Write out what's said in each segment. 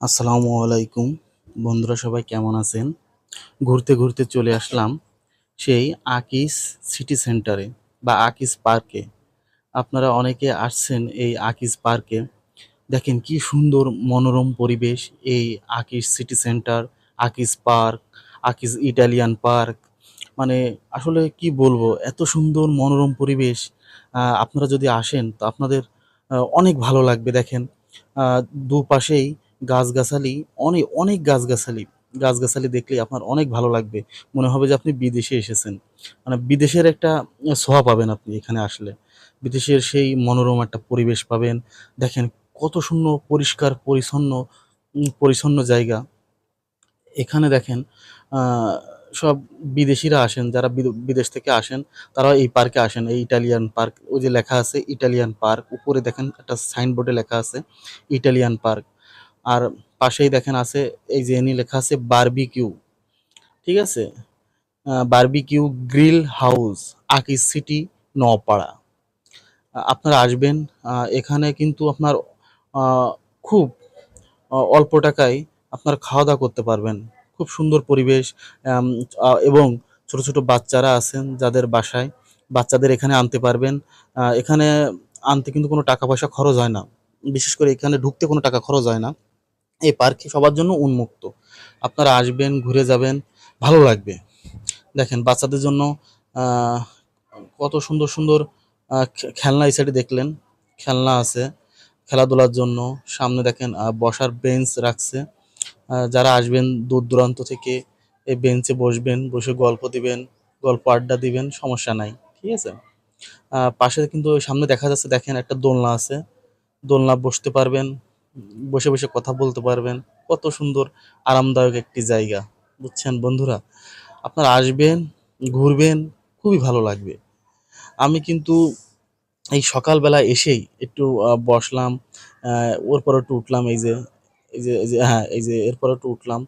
আসসালামু আলাইকুম। বন্ধুরা সবাই কেমন আছেন? ঘুরতে ঘুরতে চলে আসলাম সেই আকিস সিটি সেন্টারে বা আকিস পার্কে। আপনারা অনেকে আসছেন এই আকিস পার্কে। দেখেন কি সুন্দর মনোরম পরিবেশ এই Akis city centre, Akis park, Akis Italian park. মানে আসলে কি বলব, এত সুন্দর মনোরম পরিবেশ আপনারা যদি আসেন তো আপনাদের অনেক ভালো লাগবে দেখেন। দুপাশেই গাছগাছালি অনেক অনেক গাছগাছালি। গাছগাছালি দেখলে আপনার অনেক ভালো লাগবে। মনে হবে যে আপনি বিদেশে এসেছেন। মানে বিদেশের একটা ছোঁয়া পাবেন আপনি এখানে আসলে। বিদেশের সেই মনোরম একটা পরিবেশ পাবেন। দেখেন কত সুন্দর, পরিষ্কার, পরিচ্ছন্ন পরিচ্ছন্ন জায়গা। এখানে দেখেন সব বিদেশিরা আসেন, যারা বিদ- বিদেশ থেকে আসেন তারা এই পার্কে আসেন। এই ইটালিয়ান পার্ক, ওই যে লেখা আছে ইটালিয়ান পার্ক। উপরে দেখেন একটা সাইনবোর্ডে লেখা আছে ইটালিয়ান পার্ক। আর পাশেই দেখেন আছে, এই যে এনি লেখা আছে বারবিকিউ, ঠিক আছে? Barbecue grill house Akis city নপাড়া আপনারা আসবেন এখানে কিন্তু আপনার খুব অল্প টাকায় আপনার খাওয়া দাওয়া করতে পারবেন। খুব সুন্দর পরিবেশ এবং ছোট ছোট বাচ্চারা আছেন যাদের বাসায়, বাচ্চাদের এখানে আনতে পারবেন। এখানে আনতে কিন্তু কোনো টাকা পয়সা খরচ হয় না। বিশেষ করে এখানে ঢুকতে কোনো টাকা খরচ হয় না। এই পার্কে সবার জন্য উন্মুক্ত। আপনারা আসবেন, ঘুরে যাবেন, ভালো লাগবে। দেখেন, বাচ্চাদের জন্য কত সুন্দর সুন্দর খেলনা এই সাইডে দেখলেন। খেলনা আছে খেলাধুলার জন্য। সামনে দেখেন বসার বেঞ্চ রাখছে। যারা আসবেন দূর দূরান্ত থেকে, এই বেঞ্চে বসবেন, বসে গল্প দিবেন, গল্প আড্ডা দিবেন, সমস্যা নাই, ঠিক আছে? পাশে কিন্তু সামনে দেখা যাচ্ছে, দেখেন একটা দোলনা আছে। দোলনা বসতে পারবেন। বসে বসে কথা বলতে পারবেন। কত সুন্দর আরামদায়ক একটি জায়গা। বুঝছেন বন্ধুরা? আপনারা আসবেন ঘুরবেন খুবই ভালো লাগবে। আমি কিন্তু এই সকালবেলা এসেই একটু বসলাম আহ, ওর পর একটু উঠলাম এই যে এই যে এই যে হ্যাঁ এই যে এরপর একটু উঠলাম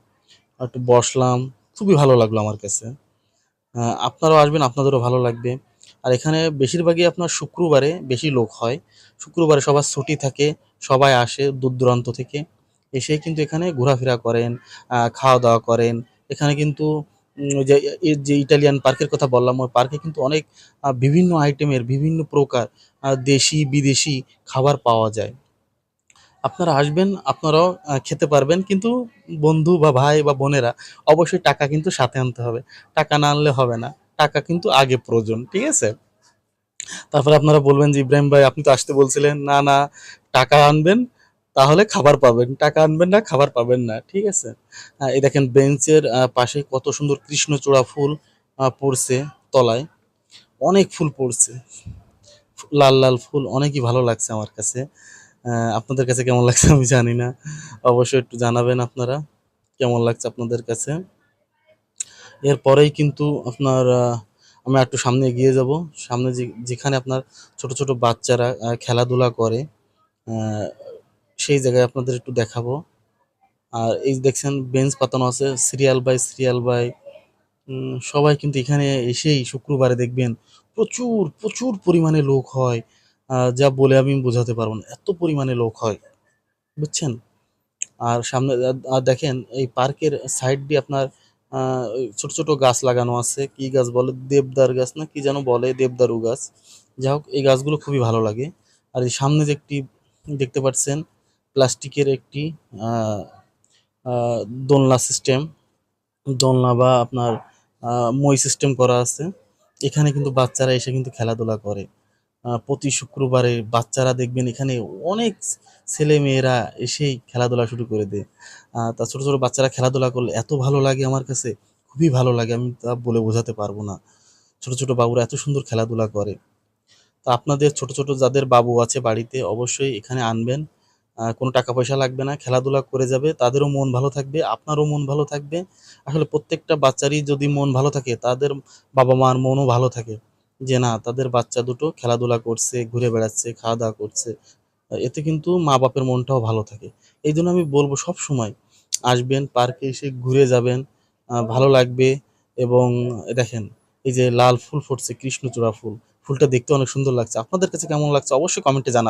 একটু বসলাম। খুবই ভালো লাগল আমার কাছে। আপনারাও আসবেন আপনাদেরও ভালো লাগবে। আর এখানে বেশিরভাগই আপনার শুক্রবারে বেশি লোক হয়। শুক্রবারে সবার ছুটি থাকে, সবাই আসে দূর দূরান্ত থেকে। এসে কিন্তু এখানে ঘোরাফেরা করেন খাওয়া দাওয়া করেন। এখানে কিন্তু যে যে ইটালিয়ান পার্কের কথা বললাম, ওই পার্কে কিন্তু অনেক বিভিন্ন আইটেমের বিভিন্ন প্রকার দেশি, বিদেশি খাবার পাওয়া যায়। আপনারা আসবেন, আপনারাও খেতে পারবেন, কিন্তু বন্ধু বা ভাই বা বোনেরা অবশ্যই টাকা কিন্তু সাথে আনতে হবে। টাকা না আনলে হবে না। টাকা কিন্তু আগে প্রয়োজন, ঠিক আছে? তারপরে আপনারা বলবেন যে, ইব্রাহিম ভাই, আপনি তো আসতে বলছিলেন, না না, টাকা আনবেন, তাহলে খাবার পাবেন। টাকা আনবেন না, খাবার পাবেন না, ঠিক আছে? এই দেখেন বেঞ্চের পাশে কত সুন্দর কৃষ্ণচূড়া ফুল পড়ছে তলায়। অনেক ফুল পড়ছে। লাল লাল ফুল, অনেকই ভালো লাগছে আমার কাছে। আপনাদের কাছে কেমন লাগছে আমি জানি না। অবশ্যই একটু জানাবেন আপনারা, কেমন লাগছে আপনাদের কাছে? এরপরেই কিন্তু আপনার আহ, আমি একটু সামনে এগিয়ে যাব। সামনে যেখানে আপনার ছোট ছোট বাচ্চারা খেলাধুলা করে সেই জায়গায় আপনাদের একটু দেখাবো। আর এই দেখছেন বেঞ্চ পাতানো আছে সিরিয়াল বাই সিরিয়াল বাই। সবাই কিন্তু এখানে এসেই শুক্রবারে দেখবেন প্রচুর প্রচুর পরিমাণে লোক হয়। যা বলে আমি বোঝাতে পারব না এত পরিমাণে লোক হয় বুঝছেন? আর সামনে আর দেখেন এই পার্কের সাইড দিয়ে আপনার ছোট ছোট গাছ লাগানো আছে। কি গাছ বলে? দেবদার গাছ না কি যেন বলে? দেবদারু গাছ। যাই হোক, এই গাছগুলো খুবই ভালো লাগে। আর এই সামনে যে একটি, দেখতে পাচ্ছেন, প্লাস্টিকের একটি দোলনা সিস্টেম দোলনা বা আপনার মই সিস্টেম করা আছে। এখানে কিন্তু বাচ্চারা এসে কিন্তু খেলাধুলা করে। প্রতি শুক্রবারে বাচ্চারা দেখবেন এখানে অনেক ছেলে মেয়েরা এসেই খেলাধুলা শুরু করে দেয়। তা ছোটো ছোটো বাচ্চারা খেলাধুলা করলে এত ভালো লাগে আমার কাছে, খুবই ভালো লাগে, আমি তা বলে বোঝাতে পারব না। ছোট ছোট বাবুরা এত সুন্দর খেলাধুলা করে। তো আপনাদের ছোট ছোট যাদের বাবু আছে বাড়িতে, অবশ্যই এখানে আনবেন। কোনো টাকা পয়সা লাগবে না, খেলাধুলা করে যাবে, তাদেরও মন ভালো থাকবে, আপনারও মন ভালো থাকবে। আসলে প্রত্যেকটা বাচ্চারই যদি মন ভালো থাকে, তাদের বাবা মার মনও ভালো থাকে। যে না, তাদের বাচ্চা দুটো খেলাধুলা করছে, ঘুরে বেড়াচ্ছে খাওয়া দাওয়া করছে। এতে কিন্তু মা বাপের মনটাও ভালো থাকে। এই জন্য আমি বলব সব সময়, আসবেন, পার্কে এসে ঘুরে যাবেন ভালো লাগবে এবং দেখেন, এই যে লাল ফুল ফুটছে, কৃষ্ণচূড়া ফুল, ফুলটা দেখতে অনেক সুন্দর লাগছে। আপনাদের কাছে কেমন লাগছে? অবশ্যই কমেন্টে জানাবেন।